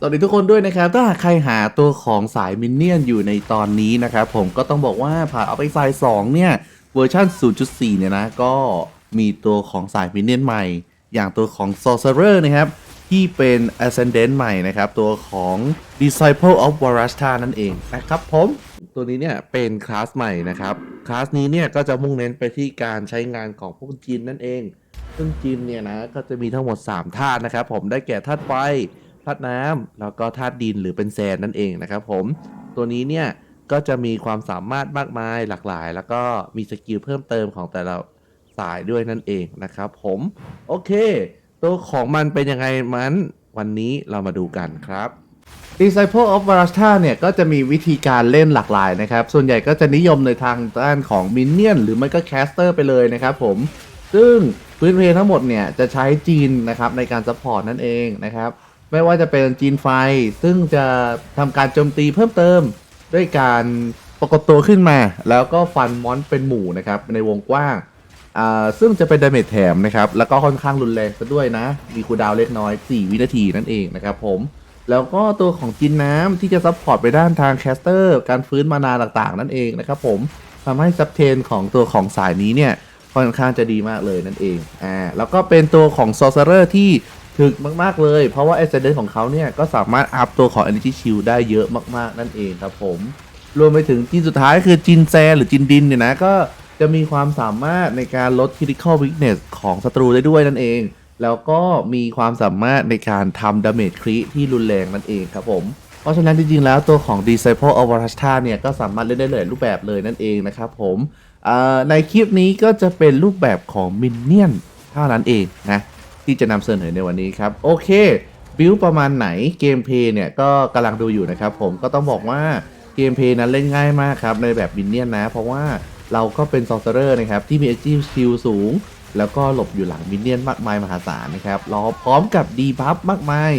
สวัสดีทุกคนด้วยนะครับ ถ้าหากใครหาตัวของสายมินเนี่ยนอยู่ในตอนนี้นะครับ ผมก็ต้องบอกว่าผ่านเอาไปไซส์2เนี่ย เวอร์ชัน0.4 เนี่ยนะ ก็มีตัวของสายมินเนี่ยนใหม่ อย่างตัวของ Sorcerer นะครับ ที่เป็น Ascendant ใหม่นะครับ ตัวของ Disciple of v a r a s t a นั่นเองนะครับผม ตัวนี้เนี่ยเป็นคลาสใหม่นะครับ คลาสนี้เนี่ยก็จะมุ่งเน้นไปที่การใช้งานของพวกจีนนั่นเอง ซึ่งจีนเนี่ยนะก็จะมีทั้งหมด 3 ธาตุนะครับผมได้แก่ธาตุไฟ ธาตุน้ำแล้วก็ธาตุดินหรือเป็นแซนนั่นเองนะครับผมตัวนี้เนี่ยก็จะมีความสามารถมากมายหลากหลาย แล้วก็มีสกิลเพิ่มเติมของแต่ละสายด้วยนั่นเองนะครับผมโอเค ตัวของมันเป็นยังไงมันวันนี้เรามาดูกันครับ Disciple of v a r a s t a เนี่ยก็จะมีวิธีการเล่นหลากหลายนะครับ ส่วนใหญ่ก็จะนิยมในทางด้านของ Minion หรือไม่ก็ Caster ไปเลยนะครับผม ซึ่งพื้นเพทั้งหมดเนี่ยจะใช้จีนนะครับในการซัพพอร์ตนั่นเองนะครับ ไม่ว่าจะเป็นจีนไฟ ซึ่งจะทำการโจมตีเพิ่มเติมด้วยการปรากฏตัวขึ้นมา แล้วก็ฟันมอนเป็นหมู่นะครับในวงกว้างอ่าซึ่งจะเป็นดาเมจแถมนะครับ แล้วก็ค่อนข้างรุนแรงซะด้วยนะ มีคูดาวเล็กน้อย 4 วินาทีนั่นเองนะครับผม แล้วก็ตัวของจินน้ำที่จะซัพพอร์ตไปด้านทางแคสเตอร์ การฟื้นมานาต่างๆ นั่นเองนะครับผมทำให้ซับเทนของตัวของสายนี้เนี่ย ค่อนข้างจะดีมากเลยนั่นเอง อ่า แล้วก็เป็นตัวของ Sorcerer ที่ ถึกมาก ๆ เลย เพราะว่า Ascendant ของเขาเนี่ย ก็สามารถอัพตัวของ Energy Shield ได้เยอะมาก ๆ นั่นเองครับผม รวมไปถึงจินสุดท้ายคือจินแซหรือจินดินเนี่ยนะ ก็จะมีความสามารถในการลด Critical Weakness ของศัตรูได้ด้วยนั่นเอง แล้วก็มีความสามารถในการทำ Damage Crit ที่รุนแรงนั่นเองครับผม เพราะฉะนั้นจริง ๆ แล้วตัวของ Disciple of v a r a s t a เนี่ยก็สามารถเล่นได้หลายรูปแบบเลยนั่นเองนะครับผมในคลิปนี้ก็จะเป็นรูปแบบของ Minion เท่านั้นเองนะ ที่จะนำเสนอในวันนี้ครับ โอเค บิวประมาณไหนเกมเพย์เนี่ยก็กำลังดูอยู่นะครับผมก็ต้องบอกว่าเกมเพย์นั้นเล่นง่ายมากครับ ในแบบมินเนี่ยนนะ เพราะว่าเราก็เป็นซอ r เซอร์นะครับ ที่มี a g i l skill สูง แล้วก็หลบอยู่หลังมินเนี่ยนมากมายมหาศาลนะครับรอพร้อมกับดีบัฟมากมาย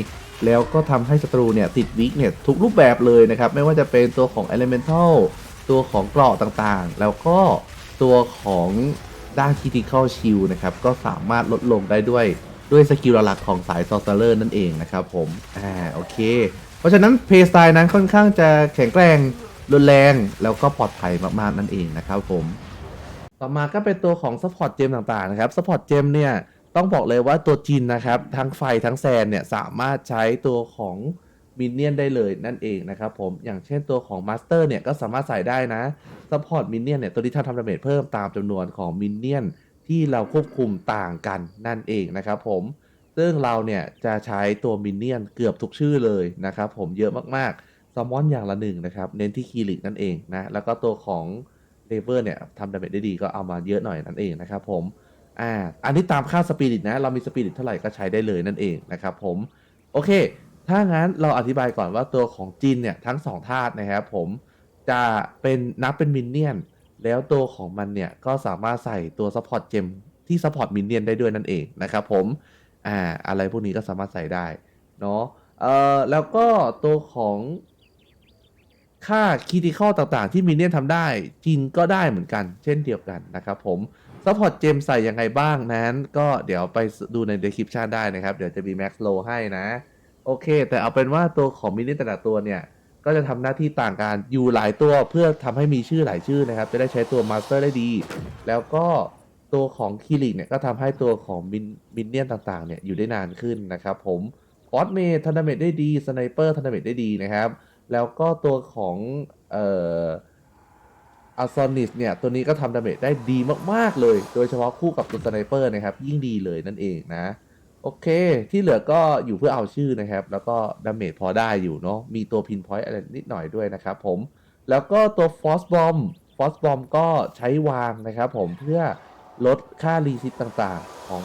แล้วก็ทำให้ศัตรูเนี่ยติดวิกเนี่ยทุกรูปแบบเลยนะครับ ไม่ว่าจะเป็นตัวของ Elemental ตัวของเกราะต่างๆ แล้วก็ตัวของด้าน Critical Shield นะครับ ก็สามารถลดลงได้ด้วย ด้วยสกิลหลักของสาย Sorcerer นั่นเองนะครับผม อ่า โอเค เพราะฉะนั้นเพย์สไตล์นั้นค่อนข้างจะแข็งแกร่งรุนแรง แล้วก็ปลอดภัยมากๆนั่นเองนะครับผม ต่อมาก็เป็นตัวของ Support Gem ต่างๆนะครับ Support Gem เนี่ยต้องบอกเลยว่าตัวจีนนะครับทั้งไฟทั้งแซนเนี่ยสามารถใช้ตัวของมินเนี่ยนได้เลยนั่นเองนะครับผมอย่างเช่นตัวของ Master เนี่ยก็สามารถใส่ได้นะ Support Minion เนี่ยตัวที่ทำทำดาเมจเพิ่มตามจำนวนของมินเนี่ยน ที่เราควบคุมต่างกันนั่นเองนะครับผม ซึ่งเราเนี่ยจะใช้ตัวมินเนี่ยนเกือบทุกชื่อเลยนะครับผมเยอะมากๆ s ซมอนอย่างละหนึ่งนะครับ เน้นที่คีริกนั่นเองนะ แล้วก็ตัวของเลเวอร์เนี่ยทำดาเมจได้ดีก็เอามาเยอะหน่อยนั่นเองนะครับผม อ่า อันนี้ตามค่าสปิริตนะ เรามีสปิริตเท่าไหร่ก็ใช้ได้เลยนั่นเองนะครับผม โอเค ถ้างั้นเราอธิบายก่อนว่าตัวของจินเนี่ยทั้งสองธาตุนะครับผมจะเป็นนับเป็นมินเนี่ยน แล้วตัวของมันเนี่ยก็สามารถใส่ตัวซัพพอร์ตเจมที่ซัพพอร์ตมินเนี่ยนได้ด้วยนั่นเองนะครับผม อ่า อะไรพวกนี้ก็สามารถใส่ได้ เนาะเอ่อแล้วก็ตัวของค่าคีติคอลต่างๆ ที่มินเนี่ยนทำได้จินก็ได้เหมือนกัน เช่นเดียวกันนะครับผมซัพพอร์ตเจมใส่ยังไงบ้างนั้น ก็เดี๋ยวไปดูใน description ได้นะครับ เดี๋ยวจะมี max low ให้นะ โอเค แต่เอาเป็นว่าตัวของมินเนี่ยนแต่ละตัวเนี่ย ก็จะทำหน้าที่ต่างกันอยู่หลายตัวเพื่อทำให้มีชื่อหลายชื่อนะครับ จะได้ใช้ตัวมาสเตอร์ได้ดี แล้วก็ตัวของคิริเนี่ยก็ทำให้ตัวของมินมินเนี่ยนต่างๆเนี่ยอยู่ได้นานขึ้นนะครับผมฟอสเมทันดาเมจได้ดีสไนเปอร์ทันดาเมจได้ดีนะครับ แล้วก็ตัวของเอ่ออาซอนิสเนี่ย ตัวนี้ก็ทำดาเมจได้ดีมาก ๆ เลย โดยเฉพาะคู่กับตัวสไนเปอร์นะครับ ยิ่งดีเลยนั่นเองนะ โอเค ที่เหลือก็อยู่เพื่อเอาชื่อนะครับ แล้วก็ดาเมจพอได้อยู่เนาะมีตัวพินพอยต์อะไรนิดหน่อยด้วยนะครับผมแล้วก็ตัวฟอสบอมฟอสบอมก็ใช้วางนะครับผมเพื่อลดค่ารีซิตต่างๆ ของ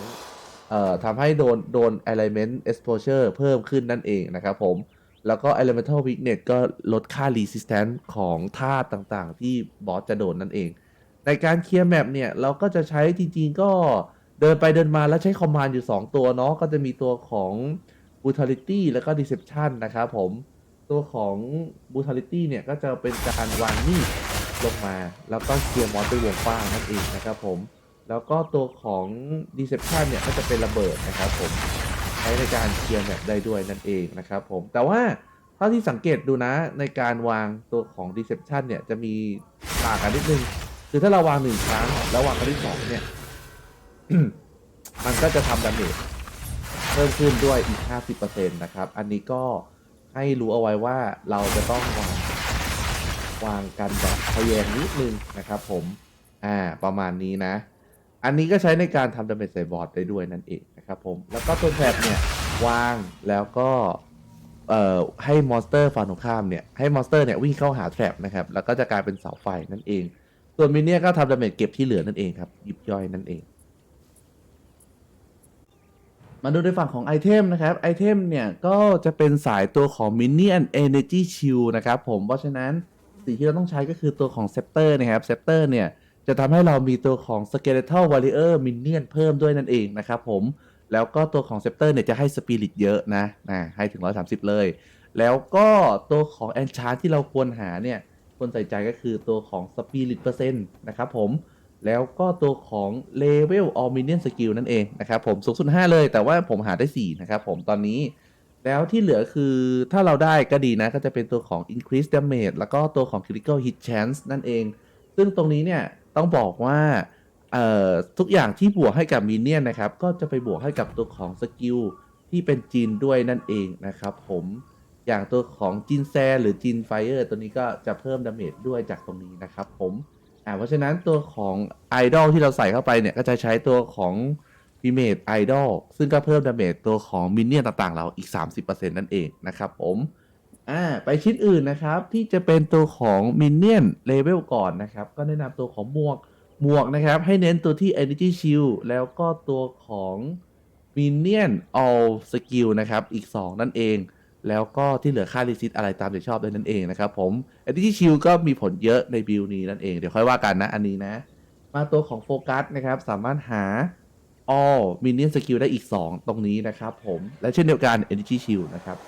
เอ่อทำให้โดนโดน element exposure เพิ่มขึ้นนั่นเองนะครับผมแล้วก็ elemental weakness ก็ลดค่า resistance ของธาตุต่างๆ ที่บอสจะโดนนั่นเอง ในการเคลียร์แมปเนี่ย เราก็จะใช้จริงๆก็ เดินไปเดินมาแล้วใช้คอมมานด์อยู่ 2 ตัวเนาะก็จะมีตัวของ brutality แล้วก็ deception นะครับผมตัวของ brutality เนี่ยก็จะเป็นการวางมีดลงมา แล้วก็เคลียร์มอสไปวงกว้างนั่นเองนะครับผมแล้วก็ตัวของ deception เนี่ยก็จะเป็นระเบิดนะครับผมใช้ในการเคลียร์แมปได้ด้วยนั่นเองนะครับผมแต่ว่าเท่าที่สังเกตดูนะในการวางตัวของ Deception เนี่ยจะมีต่างกันนิดนึงคือถ้าเราวางหนึ่งครั้งแล้ววางครั้งที่สองเนี่ย มันก็จะทำดาเมจเพิ่มขึ้นด้วยอีก 50%นะครับ อันนี้ก็ให้รู้เอาไว้ว่าเราจะต้องวางวางกันแบบทะแยงนิดนึงนะครับผมอ่าประมาณนี้นะ อันนี้ก็ใช้ในการทำดาเมจใส่บอร์ดได้ด้วยนั่นเองนะครับผม แล้วก็ตัวแทบเนี่ยวางแล้วก็เอ่อให้มอนสเตอร์ฝั่งตรงข้ามเนี่ยให้มอนสเตอร์เนี่ยวิ่งเข้าหาแทร็บนะครับ แล้วก็จะกลายเป็นเสาไฟนั่นเอง ส่วนมินเนี่ยก็ทำดาเมจเก็บที่เหลือนั่นเองครับยิบย่อยนั่นเอง มาดูในฝั่งของไอเทมนะครับไอเทมเนี่ยก็จะเป็นสายตัวของ Minion Energy Shield นะครับผมเพราะฉะนั้นสิ่งที่เราต้องใช้ก็คือตัวของ Scepter นะครับ Scepter เนี่ยจะทำให้เรามีตัวของ Skeletal Warrior Minion เพิ่มด้วยนั่นเองนะครับผมแล้วก็ตัวของ Scepter เนี่ยจะให้ Spirit เยอะนะนะให้ถึง 130 เลย แล้วก็ตัวของ Enchant ที่เราควรหาเนี่ยควรใส่ใจก็คือตัวของ Spirit เปอร์เซ็นต์นะครับผม แล้วก็ตัวของ Level All Minion Skill นั่นเองนะครับผมสูงสุด 5 เลย แต่ว่าผมหาได้ 4 นะครับผมตอนนี้ แล้วที่เหลือคือถ้าเราได้ก็ดีนะ ก็จะเป็นตัวของ Increase Damage แล้วก็ตัวของ Critical Hit Chance นั่นเอง ซึ่งตรงนี้เนี่ยต้องบอกว่าทุกอย่างที่บวกให้กับมินเนี่ยนนะครับ ก็จะไปบวกให้กับตัวของสกิลที่เป็นจีนด้วยนั่นเองนะครับผมอย่างตัวของจินแซหรือจินไฟเออร์ตัวนี้ก็จะเพิ่มดาเมจด้วยจากตรงนี้นะครับผม อ่าเพราะฉะนั้นตัวของไอดอลที่เราใส่เข้าไปเนี่ย ก็จะใช้ตัวของพิเมดไอดอลซึ่งก็เพิ่มดาเมจตัวของมินเนี่ยนต่างๆ เราอีก 30%นั่นเองนะครับผมอ่าไปชิ้นอื่นนะครับ ที่จะเป็นตัวของมินเนี่ยนเลเวลก่อนนะครับ ก็แนะนำตัวของหมวกหมวกนะครับ ให้เน้นตัวที่ Energy Shield แล้วก็ตัวของ Minion All Skill นะครับ อีก 2 นั่นเอง แล้วก็ที่เหลือค่ารีซิตอะไรตามใจชอบได้นั่นเองนะครับผม Energy Shield ก็มีผลเยอะในบิลนี้นั่นเอง เดี๋ยวค่อยว่ากันนะอันนี้นะ มาตัวของโฟกัสนะครับ สามารถหา all minion skill ได้อีก 2 ตรงนี้นะครับผม และเช่นเดียวกัน energy shield นะครับ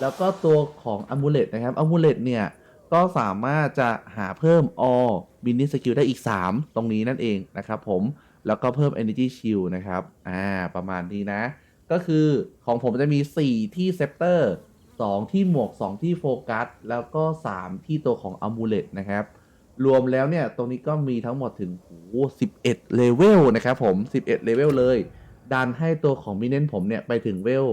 แล้วก็ตัวของ amulet นะครับ amulet เนี่ย ก็สามารถจะหาเพิ่ม all minion skill ได้อีก 3 ตรงนี้นั่นเองนะครับผม แล้วก็เพิ่ม energy shield นะครับ อ่า ประมาณนี้นะ ก็คือของผมจะมี 4 ที่ scepter 2 ที่หมวก 2 ที่โฟกัส แล้วก็ 3 ที่ตัวของ amulet นะครับ รวมแล้วเนี่ย ตรงนี้ก็มีทั้งหมดถึงโอ้11 เลเวลนะครับผม 11 เลเวลเลย ดันให้ตัวของมิเนนผมเนี่ยไปถึงเวล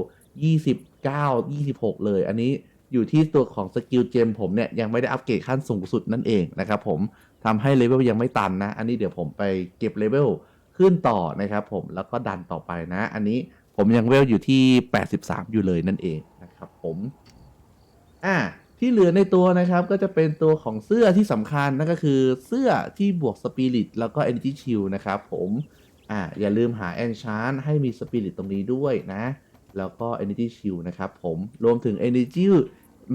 29 26 เลย อันนี้อยู่ที่ตัวของสกิลเจมผมเนี่ย ยังไม่ได้อัปเกรดขั้นสูงสุดนั่นเองนะครับผมทำให้เลเวลยังไม่ตันนะ อันนี้เดี๋ยวผมไปเก็บเลเวลขึ้นต่อนะครับผมแล้วก็ดันต่อไปนะ อันนี้ผมยังเวลอยู่ที่ 83 อยู่เลยนั่นเอง ผมอ่าที่เหลือในตัวนะครับก็จะเป็นตัวของเสื้อที่สำคัญนั่นก็คือเสื้อที่บวกสปิริตแล้วก็ Energy Shield นะครับผมอ่าอย่าลืมหา Enchant ให้มีสปิริตตรงนี้ด้วยนะ แล้วก็ Energy Shield นะครับผมรวมถึง Energy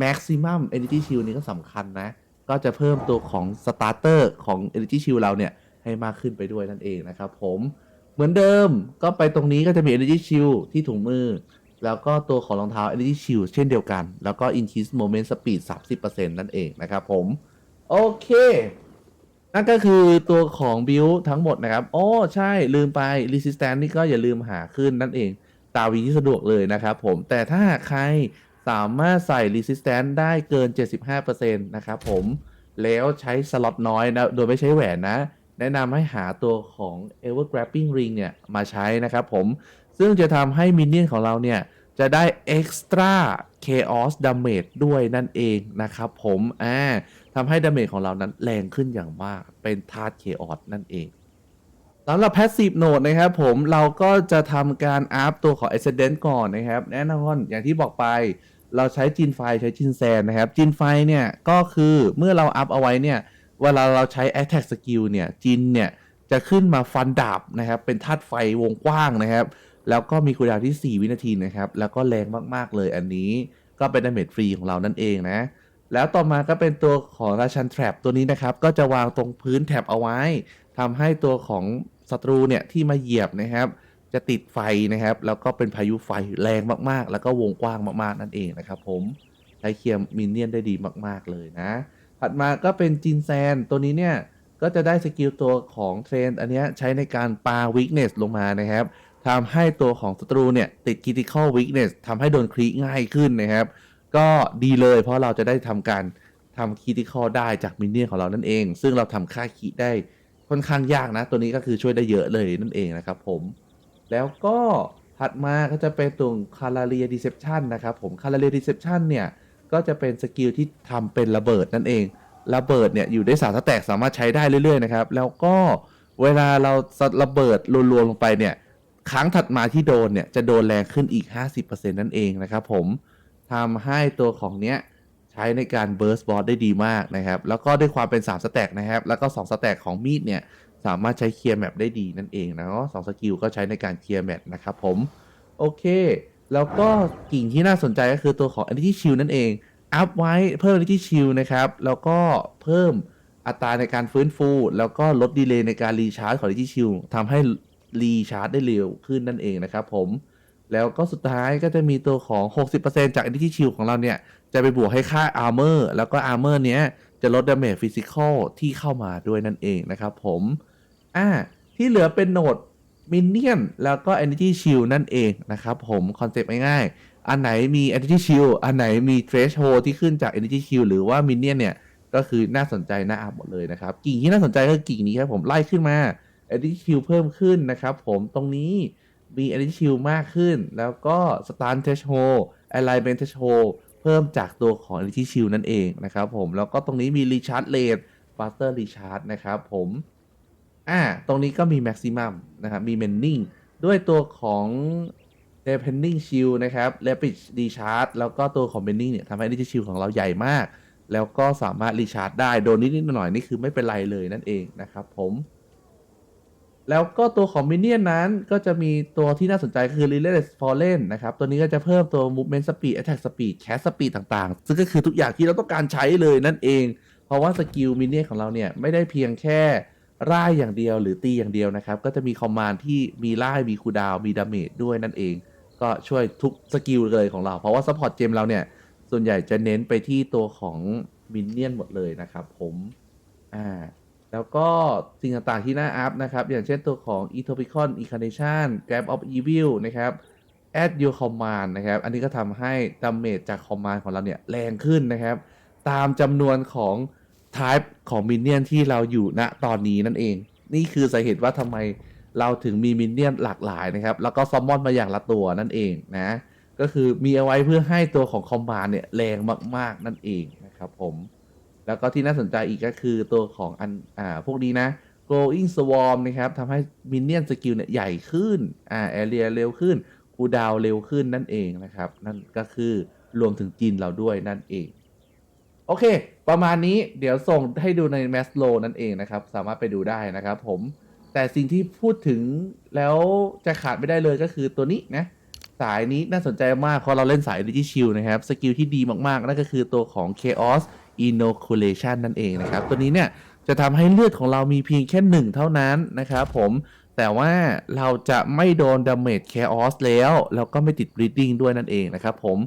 Maximum Energy Shield นี้ก็สำคัญนะ ก็จะเพิ่มตัวของ Starter ของ Energy Shield เราเนี่ย ให้มากขึ้นไปด้วยนั่นเองนะครับผมเหมือนเดิมก็ไปตรงนี้ก็จะมี Energy Shield ที่ถุงมือ แล้วก็ตัวของรองเท้า Energy Shield เช่นเดียวกัน แล้วก็ Increase Moment Speed 30%นั่นเองนะครับผม โอเค นั่นก็คือตัวของบิลทั้งหมดนะครับโอ้ใช่ลืมไป Resistance นี่ก็อย่าลืมหาขึ้นนั่นเอง ตาวีที่สะดวกเลยนะครับผม แต่ถ้าหากใครสามารถใส่ Resistance ได้เกิน 75%นะครับผมแล้วใช้สล็อตน้อยนะ โดยไม่ใช้แหวนนะ แนะนำให้หาตัวของ Ever Grabbing Ring เนี่ย มาใช้นะครับผม ซึ่งจะทำให้มินเนี่ยนของเราเนี่ย จะได้ Extra Chaos Damage ด้วยนั่นเองนะครับผมอ่าทำให้ดาเมจของเรานั้นแรงขึ้นอย่างมาก เป็นธาตุ Chaos นั่นเองสำหรับ Passive Node นะครับผมเราก็จะทำการอัพตัวของ Ascendant ก่อนนะครับ แน่นอนอย่างที่บอกไป เราใช้จินไฟใช้จินแซนนะครับ จินไฟเนี่ยก็คือเมื่อเราอัพเอาไว้เนี่ย เวลาเราใช้ Attack Skill เนี่ยจินเนี่ยจะขึ้นมาฟันดาบนะครับ เป็นธาตุไฟวงกว้างนะครับ แล้วก็มีคูลดาวน์ที่ 4 วินาทีนะครับ แล้วก็แรงมากๆเลยอันนี้ก็เป็นดาเมจฟรีของเรานั่นเองนะ แล้วต่อมาก็เป็นตัวของราชันแทรปตัวนี้นะครับ ก็จะวางตรงพื้นแถบเอาไว้ทำให้ตัวของศัตรูเนี่ยที่มาเหยียบนะครับ จะติดไฟนะครับ แล้วก็เป็นพายุไฟแรงมากๆ แล้วก็วงกว้างมากๆนั่นเองนะครับ ผมใช้เคียร์มินเนี่ยนได้ดีมาก ๆเลยนะ ถัดมาก็เป็นจินแซนตัวนี้เนี่ยก็จะได้สกิลตัวของเทรนอันนี้ใช้ในการปาวิกเนสลงมานะครับ ทำให้ตัวของศัตรูเนี่ยติด critical weakness ทำให้โดนคลิง่ายขึ้นนะครับ ก็ดีเลยเพราะเราจะได้ทำการทำ critical ได้จากมินเนี่ยนของเรานั่นเอง ซึ่งเราทำค่าคีได้ค่อนข้างยากนะ ตัวนี้ก็คือช่วยได้เยอะเลยนั่นเองนะครับผม แล้วก็ถัดมาก็จะเป็นตรง c a l a r i a Deception นะครับผม c a l a r i a Deception เนี่ย ก็จะเป็นสกิลที่ทำเป็นระเบิดนั่นเอง ระเบิดเนี่ยอยู่ได้สามสแต็กสามารถใช้ได้เรื่อยๆนะครับ แล้วก็เวลาเราระเบิดรวมๆลงไปเนี่ย ครั้งถัดมาที่โดนเนี่ย จะโดนแรงขึ้นอีก 50%นั่นเองนะครับผมทำให้ตัวของเนี้ยใช้ในการเบิร์สบอสได้ดีมากนะครับ แล้วก็ด้วยความเป็น 3 สแต็กนะครับ แล้วก็ 2 สแต็กของมีดเนี่ย สามารถใช้เคลียร์แมปได้ดีนั่นเองนะเนาะสองสกิลก็ใช้ในการเคลียร์แมปนะครับผม โอเค แล้วก็กิ่งที่น่าสนใจก็คือตัวของ Energy Shield นั่นเอง อัพไว้เพิ่ม Energy Shield นะครับ แล้วก็เพิ่มอัตราในการฟื้นฟู แล้วก็ลดดีเลย์ในการรีชาร์จของ Energy Shield ทำให้ รีชาร์จได้เร็วขึ้นนั่นเองนะครับผมแล้วก็สุดท้ายก็จะมีตัวของ 60%จาก Energy Shield ของเราเนี่ย จะไปบวกให้ค่า Armor แล้วก็ Armor เนี้ย จะลด Damage Physical ที่เข้ามาด้วยนั่นเองนะครับผม อ่า ที่เหลือเป็นโหนดมินเนี่ยนแล้วก็ Energy Shield นั่นเองนะครับผมคอนเซปต์ง่ายๆ อันไหนมี Energy Shield อันไหนมี Threshold ที่ขึ้นจาก Energy Shield หรือว่ามินเนี่ยนเนี่ย ก็คือน่าสนใจน่าอัพหมดเลยนะครับ กิ่งที่น่าสนใจก็กิ่งนี้ครับผมไล่ขึ้นมา Energy Shield เพิ่มขึ้นนะครับผมตรงนี้มี Energy Shield มากขึ้น แล้วก็ Stun Threshold Alignment Threshold เพิ่มจากตัวของ Energy Shield นั่นเองนะครับผมแล้วก็ตรงนี้มี Recharge Rate Faster Recharge นะครับผมอ่าตรงนี้ก็มี maximum นะครับมี mending ด้วยตัวของ depending shield นะครับ rapid recharge แล้วก็ตัวของ mending เนี่ยทำให้ energy shield ของเราใหญ่มากแล้วก็สามารถ recharge ได้ โดนนิดๆหน่อยๆนี่คือไม่เป็นไรเลยนั่นเองนะครับผม แล้วก็ตัวของ minion นั้นก็จะมีตัวที่น่าสนใจคือ relentless fallen นะครับ ตัวนี้ก็จะเพิ่มตัว movement speed attack speed cast speed ต่างๆ ซึ่งก็คือทุกอย่างที่เราต้องการใช้เลยนั่นเอง เพราะว่าสกิลมินเนี่ยนของเราเนี่ย ไม่ได้เพียงแค่ร่ายอย่างเดียวหรือตีอย่างเดียวนะครับ ก็จะมีคอมมานด์ที่มีร่ายมีคูดาวมีดาเมจด้วยนั่นเอง ก็ช่วยทุกสกิลเลยของเรา เพราะว่าซัพพอร์ตเจมเราเนี่ยส่วนใหญ่จะเน้นไปที่ตัวของมินเนี่ยนหมดเลยนะครับผมอ่า แล้วก็สิ่งต่างๆที่น่าอัพนะครับ อย่างเช่นตัวของ e t o p i c o n Incarnation Grab of Evil นะครับ add your command นะครับ อันนี้ก็ทำให้ดาเมจจากคอมมานด์ของเราเนี่ยแรงขึ้นนะครับ ตามจำนวนของ type ของมินเนี่ยนที่เราอยู่ณตอนนี้นั่นเอง นี่คือสาเหตุว่าทำไมเราถึงมีมินเนี่ยนหลากหลายนะครับ แล้วก็ซัมมอนมาอย่างละตัวนั่นเองนะ ก็คือมีเอาไว้เพื่อให้ตัวของคอมมานเนี่ยแรงมากๆนั่นเองนะครับผม แล้วก็ที่น่าสนใจอีกก็คือตัวของอันอ่าพวกนี้นะ growing swarm นะครับทำให้มินเนี่ยนสกิลเนี่ยใหญ่ขึ้นอ่าแอเรียเร็วขึ้นคูดาวเร็วขึ้นนั่นเองนะครับ นั่นก็คือรวมถึงจีนเราด้วยนั่นเอง โอเค ประมาณนี้เดี๋ยวส่งให้ดูใน m a s l o นั่นเองนะครับ สามารถไปดูได้นะครับผม แต่สิ่งที่พูดถึงแล้วจะขาดไม่ได้เลยก็คือตัวนี้นะสายนี้น่าสนใจมากเพราะเราเล่นสาย Energy Shield นะครับ สกิลที่ดีมากๆ นั่นก็คือตัวของ Chaos Inoculation นั่นเองนะครับ ตัวนี้เนี่ยจะทำให้เลือดของเรามีเพียงแค่หนึ่งเท่านั้นนะครับผมแต่ว่าเราจะไม่โดน Damage Chaos แล้วแล้วก็ไม่ติด Bleeding ด้วยนั่นเองนะครับผม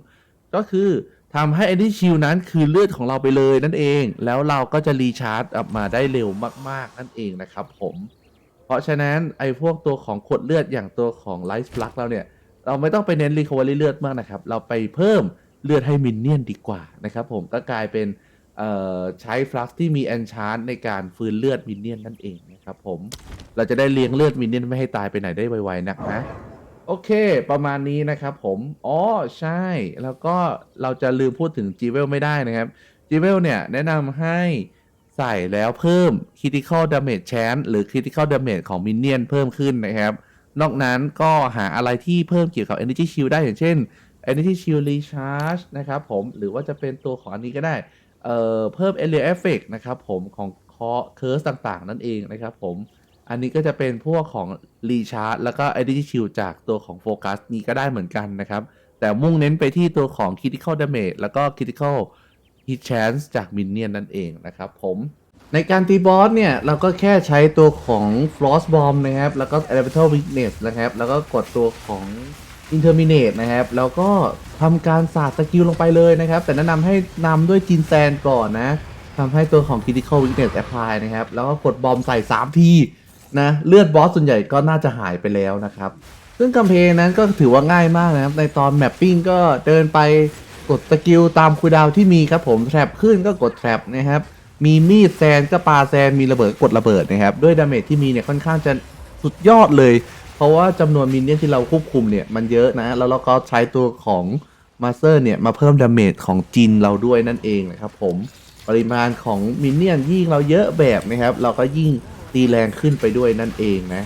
ก็คือทำให้ Energy Shield นั้นคือเลือดของเราไปเลยนั่นเอง แล้วเราก็จะรีชาร์จออกมาได้เร็วมาก ๆ นั่นเองนะครับผมเพราะฉะนั้นไอ้พวกตัวของขวดเลือดอย่างตัวของ Life Flux เราเนี่ย เราไม่ต้องไปเน้น Recovery เลือดมากนะครับ เราไปเพิ่มเลือดให้มินเนี่ยนดีกว่านะครับผมก็กลายเป็น ใช้ฟลักที่มี Enchant ในการฟื้นเลือดมินเนี่ยนนั่นเองนะครับผมเราจะได้เลี้ยงเลือดมินเนี่ยนไม่ให้ตายไปไหนได้ไวๆนักนะโอเค ประมาณนี้นะครับผมอ๋อใช่แล้วก็เราจะลืมพูดถึง g ีเวลไม่ได้นะครับ g ีเวลเนี่ยแนะนำให้ใส่แล้วเพิ่ม Critical Damage Chance หรือ Critical Damage ของ Minion เพิ่มขึ้นนะครับ นอกนั้นก็หาอะไรที่เพิ่มเกี่ยวกับ Energy Shield ได้อย่างเช่น Energy Shield Recharge นะครับผมหรือว่าจะเป็นตัวของอันนี้ก็ได้ เอ่อเพิ่ม Area Effect นะครับผมของคอเคิร์สต่างๆ นั่นเองนะครับผมอันนี้ก็จะเป็นพวกของ Recharge แล้วก็ Energy Shield จากตัวของโฟกัสนี้ก็ได้เหมือนกันนะครับ แต่มุ่งเน้นไปที่ตัวของ Critical Damage แล้วก็ Critical Hit Chance จาก Minion นั่นเองนะครับผมในการตีบอสเนี่ย เราก็แค่ใช้ตัวของ Frost Bomb นะครับ แล้วก็ Elemental Weakness นะครับ แล้วก็กดตัวของ Interminate นะครับ แล้วก็ทำการสาดสกิลลงไปเลยนะครับ แต่แนะนำให้นำด้วยจินแซนก่อนนะทำให้ตัวของ Critical Weakness Apply นะครับ แล้วก็กดบอมใส่ 3 ทีนะ เลือดบอสส่วนใหญ่ก็น่าจะหายไปแล้วนะครับ ซึ่งกำแพงนั้นก็ถือว่าง่ายมากนะครับ ในตอนแมปปิ้งก็เดินไปกดสกิลตามคูดาวที่มีครับผมแทรปขึ้นก็กดแทรปนะครับ มีมีดแซนก็ปาแซนมีระเบิดกดระเบิดนะครับ ด้วยดาเมจที่มีเนี่ยค่อนข้างจะสุดยอดเลย เพราะว่าจำนวนมินเนี่ยนที่เราควบคุมเนี่ยมันเยอะนะ แล้วเราก็ใช้ตัวของมาสเตอร์เนี่ยมาเพิ่มดาเมจของจินเราด้วยนั่นเองนะครับผมปริมาณของมินเนี่ยนยิ่งเราเยอะแบบนะครับ เราก็ยิ่งตีแรงขึ้นไปด้วยนั่นเองนะ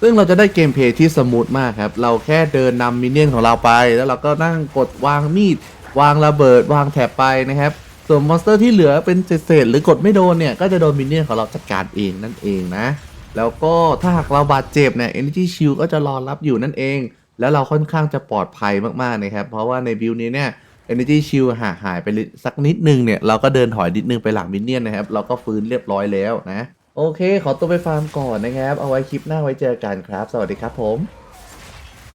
ซึ่งเราจะได้เกมเพลย์ที่สมูทมากครับ เราแค่เดินนำมินเนี่ยนของเราไป แล้วเราก็นั่งกดวางมีด วางระเบิด วางแถบไปนะครับ ส่วนมอนสเตอร์ที่เหลือเป็นเศษๆหรือกดไม่โดนเนี่ยก็จะโดนมินเนี่ยนของเราจัดการเองนั่นเองนะ แล้วก็ถ้าหากเราบาดเจ็บเนี่ย Energy Shield ก็จะรอรับอยู่นั่นเอง แล้วเราค่อนข้างจะปลอดภัยมากๆนะครับ เพราะว่าในบิลนี้เนี่ย Energy Shield หากหายไปสักนิดนึงเนี่ย เราก็เดินถอยนิดนึงไปหลังมินเนี่ยนนะครับ เราก็ฟื้นเรียบร้อยแล้วนะ โอเค ขอตัวไปฟาร์มก่อนนะครับ เอาไว้คลิปหน้าไว้เจอกันครับ สวัสดีครับผม